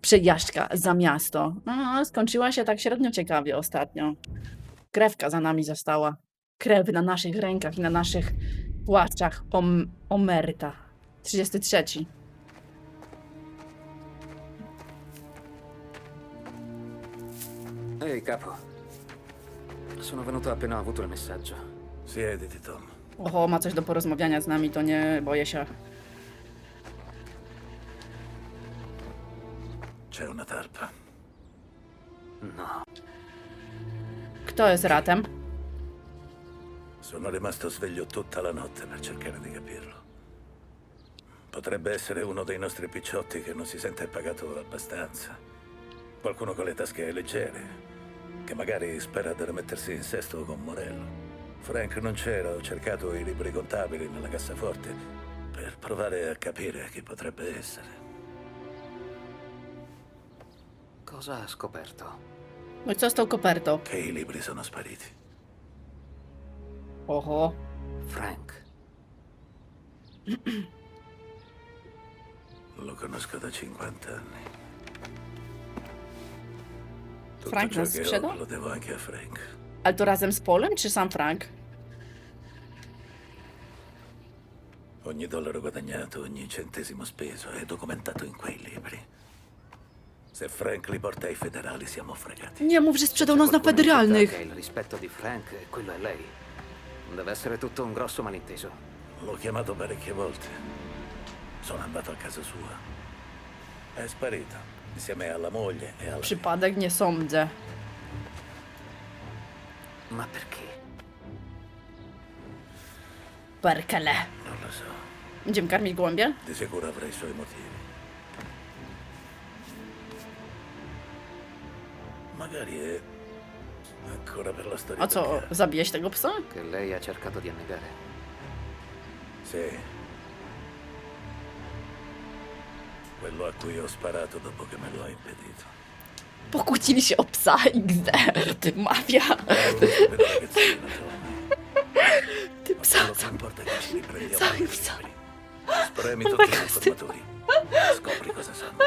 przejażdżka za miasto. No, skończyła się tak średnio ciekawie ostatnio. Krewka za nami została. Krew na naszych rękach i na naszych płaczach. Om omerta. 33. Ehi, capo. Sono venuto appena ho avuto il messaggio. Siediti, Tom. Oho, ma coś do porozmawiania z nami, to nie boję się. C'è una tarpa. No, Kto jest ratem? Sono rimasto sveglio tutta la notte per cercare di capirlo. Potrebbe essere uno dei nostri picciotti che non si sente pagato abbastanza. Qualcuno con le tasche leggere, che magari spera di rimettersi in sesto con Morello. Frank non c'era, ho cercato i libri contabili nella cassaforte per provare a capire chi potrebbe essere. Cosa ha scoperto? No i co z tą kopertą? Che i libri sono spariti. Oho. Frank. Lo conosco da 50 anni. Tutto Frank ciò nas che sprzedał? ho lo devo anche a Frank. Ale to razem z Polem, czy sam Frank? Ogni dollaro guadagnato, ogni centesimo speso è documentato in quei libri. Se Frank li porta ai federali siamo fregati. Nie mów, że sprzedał nas na federalnych. Il rispetto di Frank e quello è lei. Deve essere tutto un grosso malinteso. L'ho chiamato parecchie volte. Sono andato a casa sua. È sparito, insieme alla moglie e alla... Przypadek nie sądzę. Ma perché? Perkele. Non lo so, Będziemy karmić gołębie? di sicuro avrà i suoi motivi. Magari è ancora per la storia A co, zabijeś tego psa? Che lei ha cercato di annegare. Sì. Quello a cui ho sparato dopo che me lo ha impedito. Pokłócili się o psa XD. Ty mafia. Ty psa. dai so. libri. Spremi tutti gli informatori. Cosa sanno.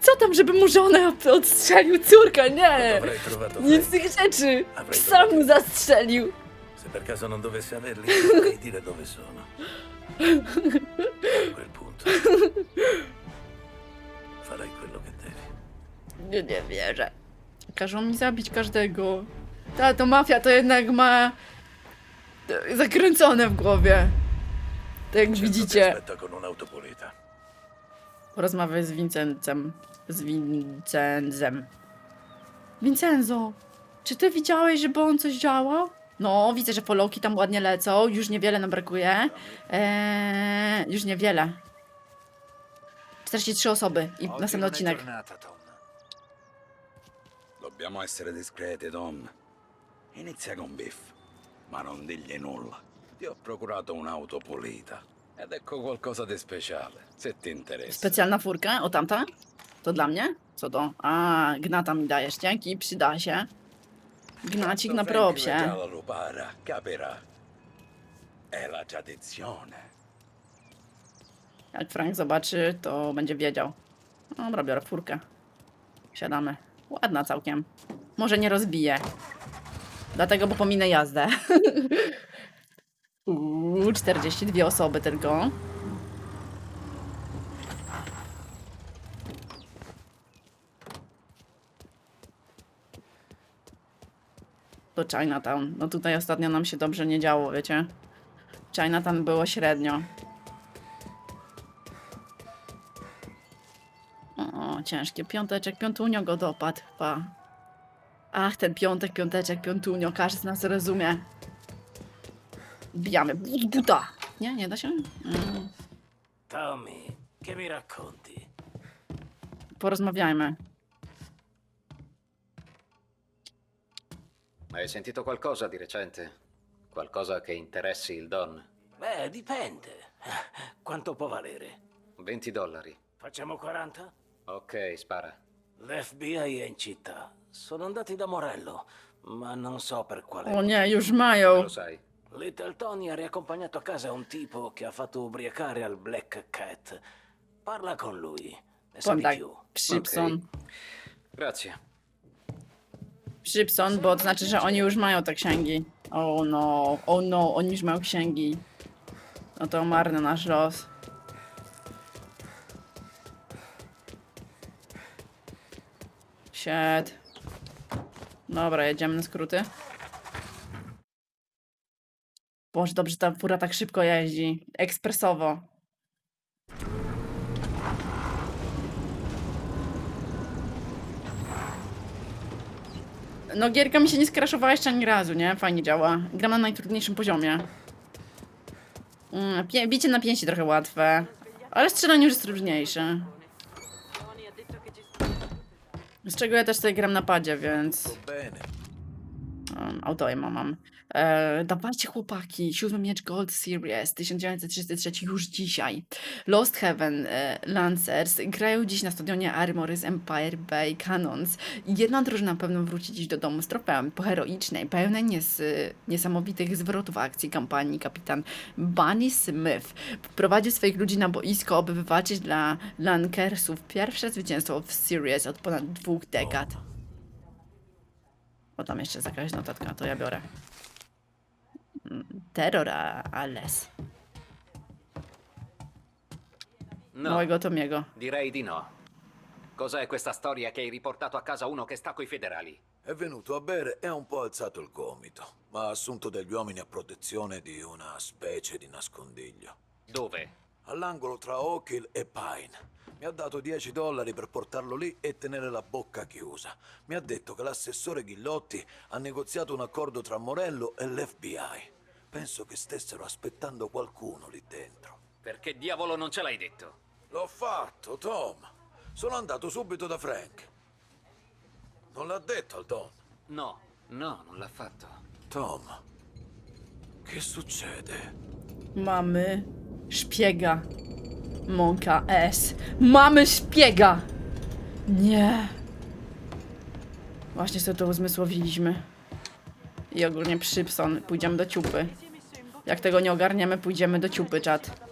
Co tam, żeby mu żonę odstrzelił? Córka, nie. Trovato Nic z tych rzeczy. Psa mu zastrzelił. Se per caso non dovessi averli, dovrei dire dove sono. A quel punto farai quello che devi. Nie, nie wierzę. Każą mi zabić każdego. Ta, to mafia to jednak ma e, zakręcone w głowie. Tak jak Certo ti widzicie. aspetta con un'autopulita. Porozmawiaj z Vincencem. Z Vincenzem. Vincenzo, czy ty widziałeś, żeby on coś działał? No, widzę, że followki tam ładnie lecą. Już niewiele nam brakuje. Eee, już niewiele. 43 osoby i Oggi następny odcinek. Dobbiamo essere discreti, Tom. Inizia con Biff, ma non digli nulla. Ti ho procurato un'auto pulita. Ed ecco qualcosa di speciale, se ti interessa. Specjalna furka, o tamta? To dla mnie? Co to? A, gnata mi dajesz, dzięki, przyda się. Gnacik na propsie. vedrà la lupara, capirà. È la tradizione. Jak Frank zobaczy, to będzie wiedział. Dobra, biorę furkę. Siadamy. Ładna całkiem. Może nie rozbiję. Dlatego, bo pominę jazdę. Uuu, 42 osoby tylko. To Chinatown. No tutaj ostatnio nam się dobrze nie działo, wiecie? Chinatown było średnio. O, ciężkie. Piąteczek, piątunio go dopadł. Pa. Ach, ten piątek, piąteczek, piątunio. Każdy z nas rozumie. Bijamy. But, buta. Nie, nie da się? Mm. Tommy, che mi racconti? Porozmawiajmy. Hai sentito qualcosa di recente? Qualcosa che interessi il Don? Beh, dipende. Quanto può valere? 20 dollari. Facciamo 40? Ok, spara. L'FBI è in città. Sono andati da Morello, ma non so per quale. O nie, już mają. Lo sai. Little Tony ha riaccompagnato a casa un tipo che ha fatto ubriacare al Black Cat. Parla con lui. Ne sa di Dai. più. Szybson. Grazie. Szybson, bo to znaczy, że oni już mają te księgi. Oh no, oh no, oni już mają księgi. No to marny nasz los. Shit. Dobra, jedziemy na skróty. Boże, dobrze, ta fura tak szybko jeździ. Ekspresowo. No gierka mi się nie skraszowała jeszcze ani razu, nie? Fajnie działa. Gram na najtrudniejszym poziomie. Mm, bicie na pięści trochę łatwe. Ale strzelanie już jest trudniejsze. Z czego ja też sobie gram na padzie, więc... Autoema mam. E, dawajcie chłopaki, siódmy miecz Gold Series 1933 już dzisiaj. Lost Heaven e, Lancers grają dziś na stadionie Armory z Empire Bay Cannons. Jedna drużyna na pewno wróci dziś do domu z trofeum po heroicznej, pełnej nies, niesamowitych zwrotów akcji kampanii kapitan Bunny Smith wprowadził swoich ludzi na boisko, aby wywalczyć dla Lankersów pierwsze zwycięstwo w Series od ponad dwóch dekad. O, tam jeszcze jest jakaś notatka, to ja biorę. Terror a- Ales. No, Małego Tomiego. direi di no. Cos'è questa storia che hai riportato a casa uno che sta coi federali? È venuto a bere e ha un po' alzato il gomito, ma ha assunto degli uomini a protezione di una specie di nascondiglio. Dove? All'angolo tra Oak Hill e Pine. Mi ha dato 10 dollari per portarlo lì e tenere la bocca chiusa. Mi ha detto che l'assessore Ghigliotti ha negoziato un accordo tra Morello e l'FBI. Penso che stessero aspettando qualcuno lì dentro. Perché diavolo non ce l'hai detto? L'ho fatto, Tom. Sono andato subito da Frank. Non l'ha detto al Don. No, no, non l'ha fatto. Tom, che succede? Mamy szpiega. Monka S. Mamy szpiega! Nie. Właśnie sobie to uzmysłowiliśmy. I ogólnie Przypson. Pójdziemy do ciupy. Jak tego nie ogarniemy, pójdziemy do ciupy, czat.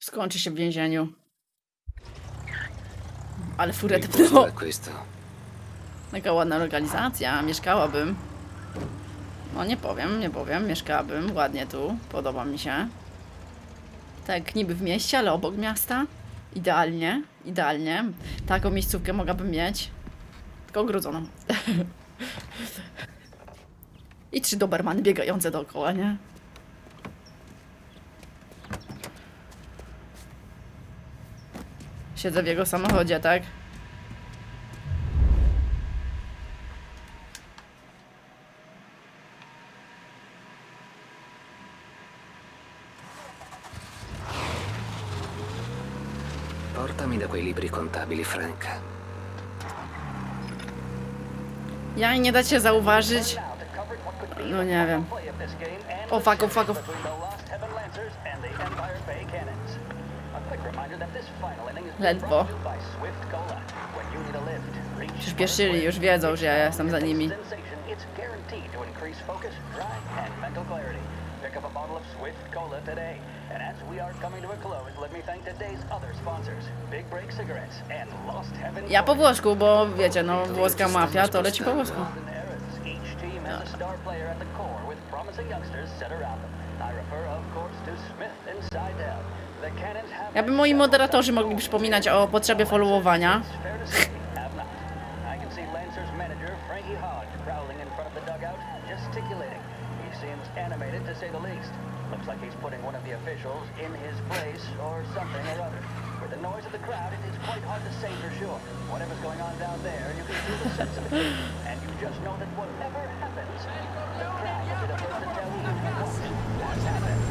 Skończy się w więzieniu. Ale furę tepnęło. questo. Taka ładna lokalizacja, mieszkałabym. No nie powiem, nie powiem, mieszkałabym ładnie tu, podoba mi się. Tak niby w mieście, ale obok miasta. Idealnie, idealnie. Taką miejscówkę mogłabym mieć. Tylko ogrodzoną. I trzy dobermany biegające dookoła, nie? Siedzę w jego samochodzie, tak? Quei libri contabili, Frank. Ja nie da się zauważyć. No nie wiem. O fuck, o fuck, o fuck. Ledwo. Przyspieszyli, już wiedzą, że ja jestem za nimi. Pick up a bottle of Swift Cola today. And as we are coming to a close, let me thank today's other sponsors: Big Break Cigarettes and Lost Heaven. Ja po włosku, bo wiecie, no włoska mafia to leci po włosku. Each team has a star player at the core with promising youngsters set around them. I refer, of course, to Smith and Seidel. Jakby moi moderatorzy mogli przypominać o potrzebie followowania. Looks like he's putting one of the officials in his place or something or other. With the noise of the crowd, it is quite hard to say for sure. Whatever's going on down there, you can feel the sense of it. And you just know that whatever happens, the crowd will be the first to tell you what's happened.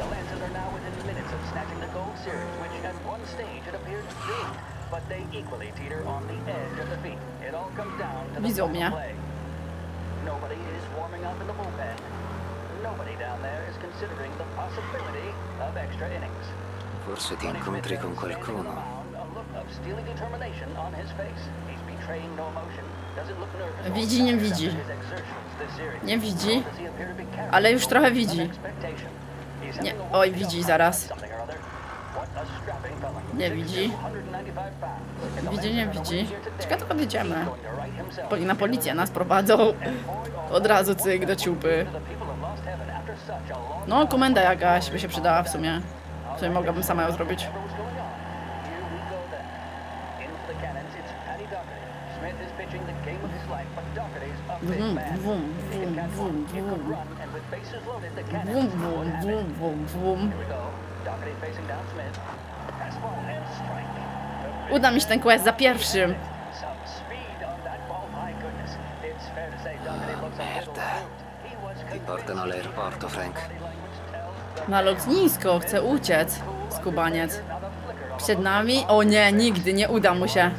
The Lancers are now within minutes of snatching the gold series, which at one stage it appeared doomed. But they equally teeter on the edge of defeat. It all comes down to the play. Nobody is warming up in the bullpen. Forse ti incontri con qualcuno. Widzi, nie widzi. Nie widzi, ale już trochę widzi. Nie, oj, widzi zaraz. Nie widzi. Widzi, nie widzi. Czeka, to podjedziemy. Na policję nas prowadzą. Od razu cyk do ciupy. No, komenda jakaś by się przydała w sumie. W sumie mogłabym sama ją zrobić. Wum, wum, wum, wum, wum. Wum, wum, wum. Uda mi się ten quest za pierwszym. Parten al aeroporto, Frank. Na lotnisko chce uciec, skubaniec. Przed nami? O nie, nigdy nie uda mu się.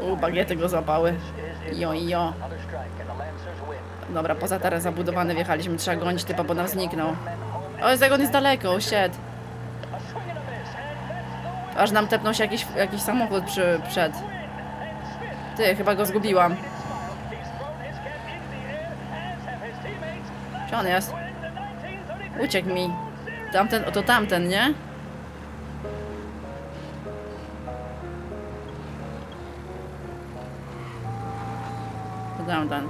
U, bagiety go zapały. Jo, jo. Dobra, poza teren zabudowany wjechaliśmy. Trzeba gonić typa, bo nam zniknął. O, jest on jest daleko, shit. Aż nam tepnął się jakiś, jakiś samochód przy, przed. Ty, chyba go zgubiłam. Gdzie on jest? Uciekł mi. Tamten, oto tamten, nie? To tamten.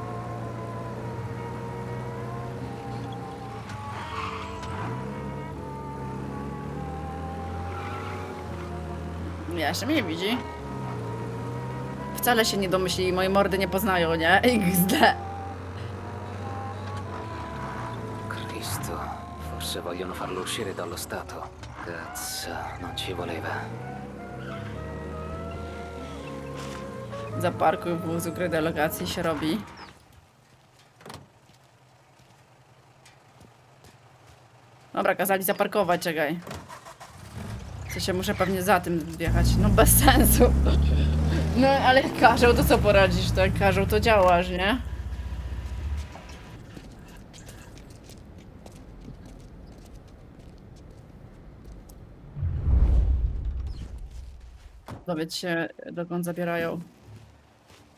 Jeszcze mnie nie widzi. Wcale się nie domyślili, moje mordy nie poznają, nie? XD. Cristo, forse vogliono farlo uscire dallo Stato. Cazzo, non ci voleva. Zaparkuj ukryj do lokacji się robi. Dobra, kazali zaparkować, czekaj. Co się muszę pewnie za tym wjechać. No bez sensu. No ale każą, to co poradzisz, tak? Każą, to działasz, nie? Dowiedz się, dokąd zabierają.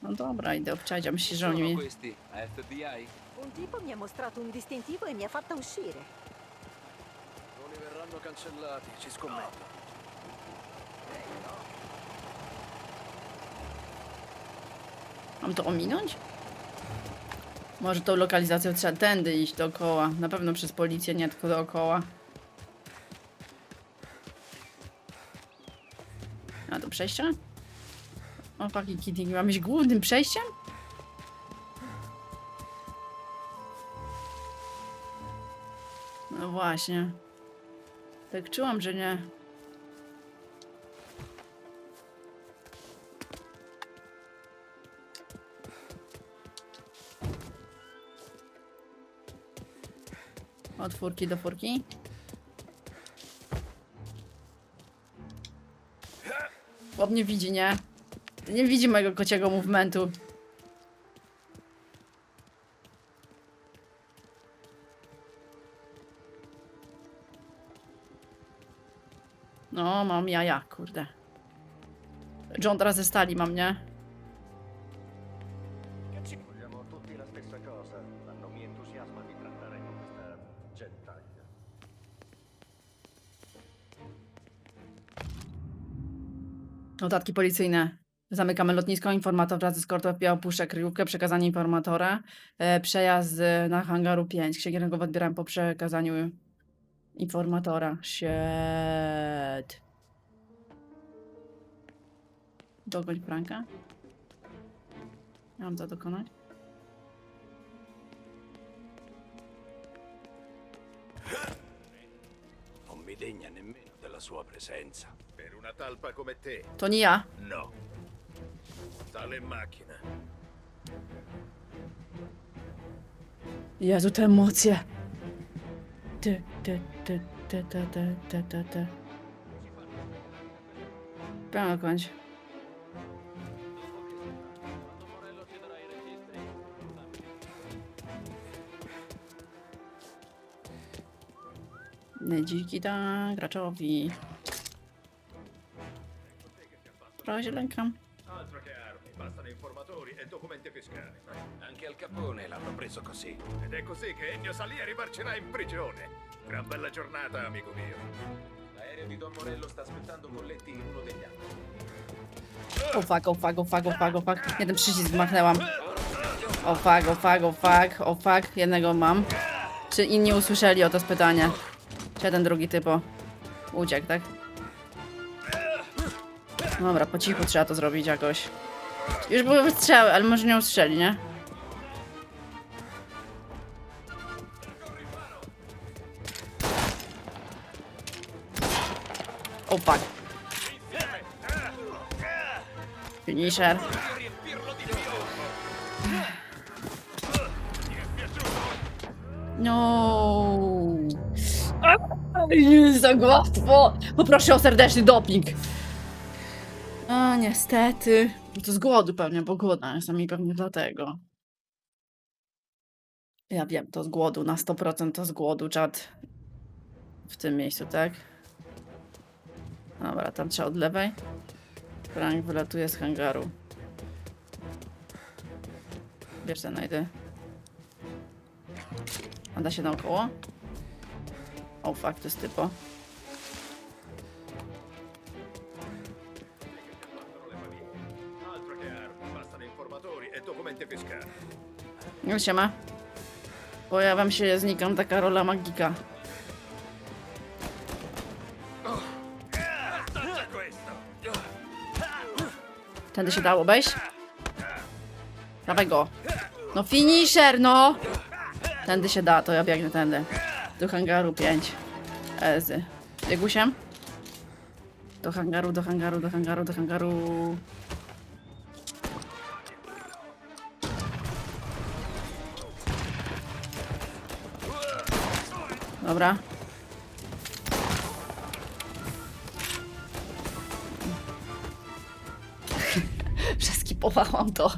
No dobra, idę obczaić, a myślisz, że oni mi... questi? FBI? Un tipo mi ha mostrato un distintivo e mi ha fatta uscire. Non verranno cancellati, ci scommetto. Mam to ominąć? Może tą lokalizacją trzeba tędy iść dookoła. Na pewno przez policję, nie tylko dookoła. A to przejście? O, paki kitty, mam iść głównym przejściem? No właśnie. Tak czułam, że nie. Od furki do furki. Chłop nie widzi, nie? Nie widzi mojego kociego movementu. No, mam jaja, kurde. John teraz ze stali mam, nie? Vogliamo tutti la. Notatki policyjne. Zamykamy lotnisko. Informator wraz z FBI opuszcza kryjówkę. Przekazanie informatora. E, przejazd e, na hangaru 5. Księgi rękowe odbieram po przekazaniu informatora. Shit. Dogoń Franka. Ja mam to dokonać. Non mi degna nemmeno della sua presenza. Per una talpa come te, To nie ja. no. Sale in macchina. Jezu, te emocje. Ty, ty, ty. Dziki da graczowi. Się lękam. Documenti fiscali. Anche al Capone l'hanno preso così. Ed è così che Ennio Salieri marcerà in prigione. Gran bella giornata, amico mio. L'aereo di Don Morello sta aspettando Colletti in uno degli altri. O fuck, o fuck, o fuck, o fuck, o fuck. Jeden przycisk machnęłam. O fuck, o fuck, o fuck, o fuck. Jednego mam. Czy inni usłyszeli o to pytanie? Czy ten drugi typo uciekł, tak? Dobra, po cichu trzeba to zrobić jakoś. Już były wystrzały, ale może nie usłyszeli, nie? O fuck. Finisher. No. Tak łatwo. Poproszę o serdeczny doping. Niestety. To z głodu pewnie, bo głodna jestem i pewnie dlatego. Ja wiem, to z głodu, na 100% to z głodu, czat. W tym miejscu, tak? Dobra, tam trzeba od lewej. Frank wylatuje z hangaru. Bierz ten najdy. A da się naokoło? O, fuck, to jest typo. Siema. Pojawiam się, znikam, taka rola magika. Tędy się dało wejść? Dawaj go. No finisher, no! Tędy się da, to ja biegnę tędy. Do hangaru 5. Ezy. Biegusiem? Do hangaru, do hangaru, do hangaru, do hangaru. Dobra. Przeskipowałam to.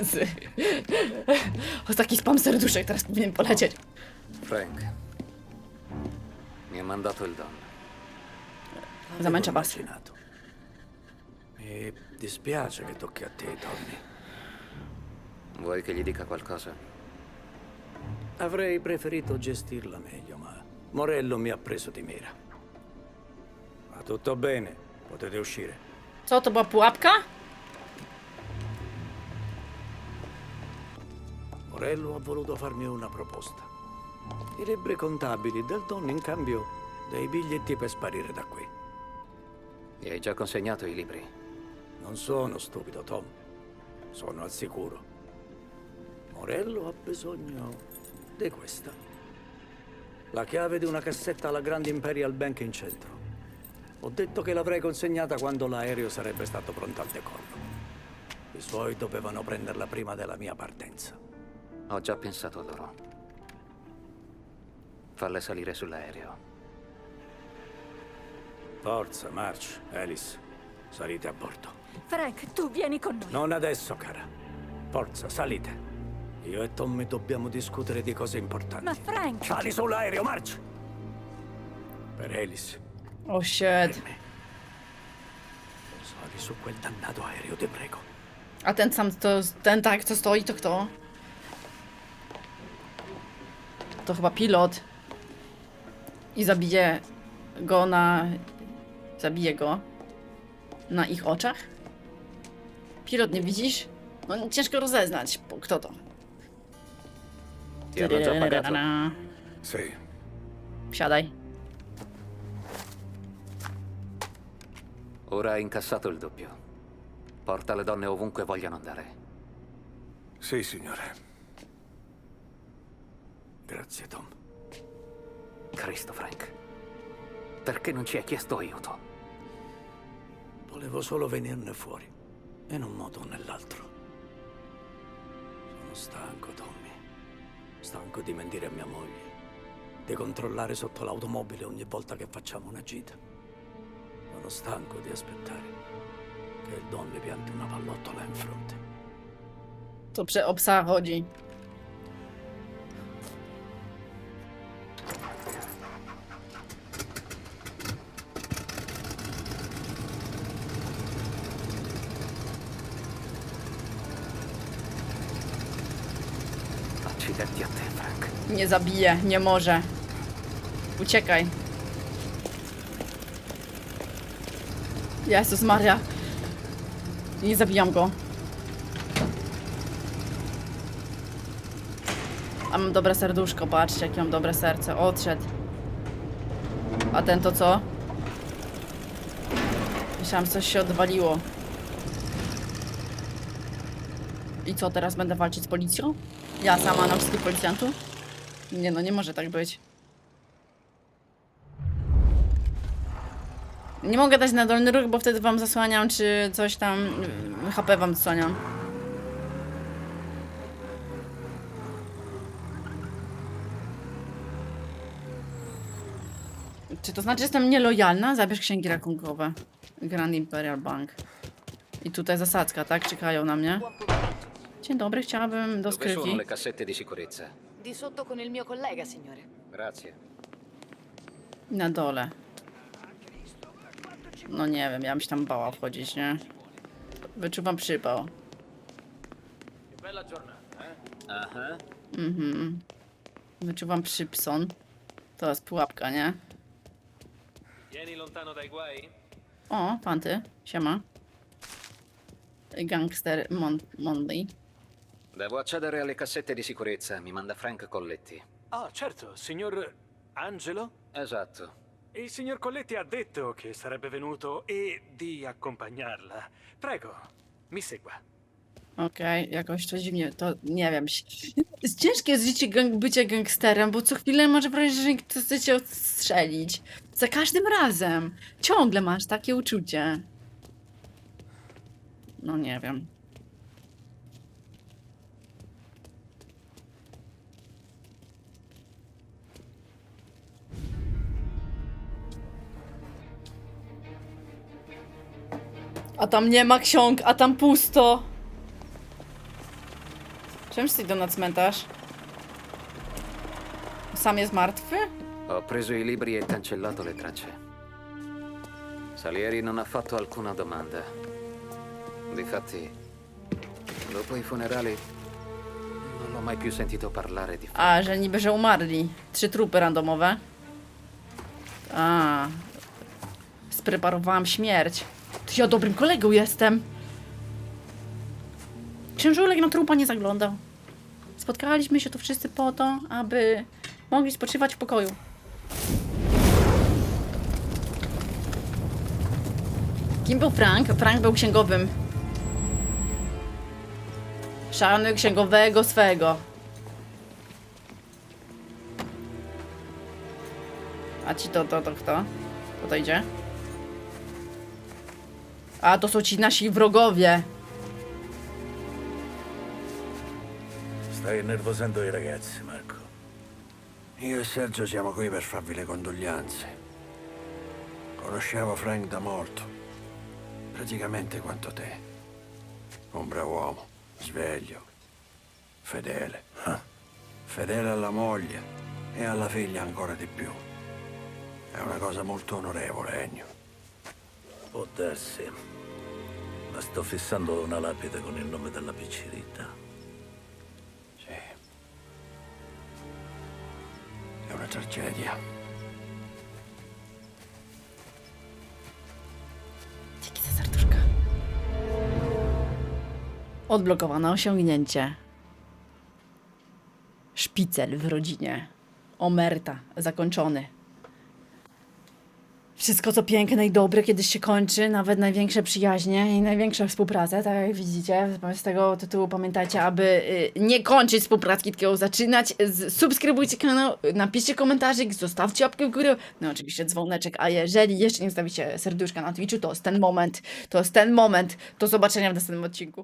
Ezy. O, taki spam serduszek teraz powinien polecieć. Frank. Mi ha mandato il Don. Zamęcza was. Mi dispiace che tocchi a te, Tommy. Vuoi che gli dica qualcosa? Avrei preferito gestirla meglio, ma Morello mi ha preso di mira. Ma tutto bene, potete uscire. Co, to była pułapka? Morello ha voluto farmi una proposta. I libri contabili del Don in cambio dei biglietti per sparire da qui. Gli hai già consegnato i libri? Non sono stupido, Tom. Sono al sicuro. Morello ha bisogno di questa. La chiave di una cassetta alla Grand Imperial Bank in centro. Ho detto che l'avrei consegnata quando l'aereo sarebbe stato pronto al decollo. I suoi dovevano prenderla prima della mia partenza. Ho già pensato a loro. Falle salire sull'aereo. Forza, March, Alice. Salite a bordo. Frank, tu vieni con noi. Non adesso, cara. Forza, salite. Io e Tommy dobbiamo discutere di cose importanti. Ma Frank, Sali sull'aereo, March! Per Alice, O shit. Sali su quel dannato aereo, ti prego. A ten sam, to, ten tak, co stoi, to kto? To chyba pilot. I zabije go na... Zabije go. Na ich oczach? Pilot, nie widzisz? No ciężko rozeznać, kto to. Ti hanno già pagato? Sì. Siadaj. Ora hai incassato il doppio. Porta le donne ovunque vogliano andare. Sì, signore. Grazie, Tom. Cristo, Frank. Perché non ci hai chiesto aiuto? Volevo solo venirne fuori. In un modo o nell'altro. Sono stanco, Tommy. Stanco di mentire a mia moglie. Di controllare sotto l'automobile ogni volta che facciamo una gita. Sono stanco di aspettare che il Don mi pianti una pallottola in fronte. To prze o psa chodzi. Nie zabije, nie może. Uciekaj. Jezus Maria. Nie zabijam go. A mam dobre serduszko, patrzcie, jakie mam dobre serce. Odszedł. A ten to co? Myślałam, coś się odwaliło. I co, teraz będę walczyć z policją? Ja sama na wszystkich policjantów? Nie no, nie może tak być. Nie mogę dać na dolny ruch, bo wtedy wam zasłaniam, czy coś tam... y, HP wam zasłaniam. Czy to znaczy, że jestem nielojalna? Zabierz księgi rachunkowe. Grand Imperial Bank. I tutaj zasadzka, tak? Czekają na mnie. Dzień dobry, chciałabym do Dove sono skrytki. le cassette di sicurezza? Di sotto con il mio collega, signore. Grazie. Na dole. No nie wiem, ja bym się tam bała wchodzić, nie? Wyczuwam przypał. Aha. Mhm. Wyczuwam przypson. To jest pułapka, nie? Vieni lontano dai guai? O, panty. Siema. Gangster Mon Monday. Devo accedere alle cassette di sicurezza. Mi manda Frank Colletti. Ah, certo, signor Angelo? Esatto. Il signor Colletti ha detto che sarebbe venuto e di accompagnarla. Prego, mi segua. Okej, jakoś to dziwnie, to nie wiem. Jest ciężkie jest życie gang, bycie gangsterem, bo co chwilę masz wrażenie, że ktoś chce cię odstrzelić. Za każdym razem. Ciągle masz takie uczucie. No nie wiem. A tam nie ma ksiąg, a tam pusto. Czym idą na cmentarz? Sam jest martwy? Ho preso i libri e cancellato le tracce. Salieri non ha fatto alcuna domanda. Difatti, dopo i funerali, non l'ho mai più sentito parlare di A, że niby, że umarli. Trzy trupy randomowe. A. Spreparowałam śmierć. Ja dobrym kolegą jestem. Księżulek na trupa nie zaglądał. Spotkaliśmy się tu wszyscy po to, aby mogli spoczywać w pokoju. Kim był Frank? Frank był księgowym. Szanuj księgowego swego. A ci to, to, to kto? Kto to idzie? A, to są ci nasi wrogowie. Stai innervosendo i ragazzi, Marco. Io e Sergio siamo qui per farvi le condoglianze. Conosciamo Frank da molto. Praticamente quanto te. Un bravo uomo, sveglio, fedele. Fedele alla moglie e alla figlia ancora di più. È una cosa molto onorevole, Ennio. Può darsi. Ma sto fissando una lapide con il nome della piccerita. Sì. È una tragedia. Dzięki za serduszka. Odblokowane osiągnięcie. Szpicel w rodzinie. Omerta. Zakończony. Wszystko co piękne i dobre kiedyś się kończy, nawet największe przyjaźnie i największa współpraca, tak jak widzicie. Z tego tytułu pamiętajcie, aby y, nie kończyć współpracy, tylko zaczynać. Subskrybujcie kanał, napiszcie komentarzyk, zostawcie łapkę w górę, no oczywiście dzwoneczek, a jeżeli jeszcze nie zostawicie serduszka na Twitchu, to jest ten moment, to jest ten moment. Do zobaczenia w następnym odcinku.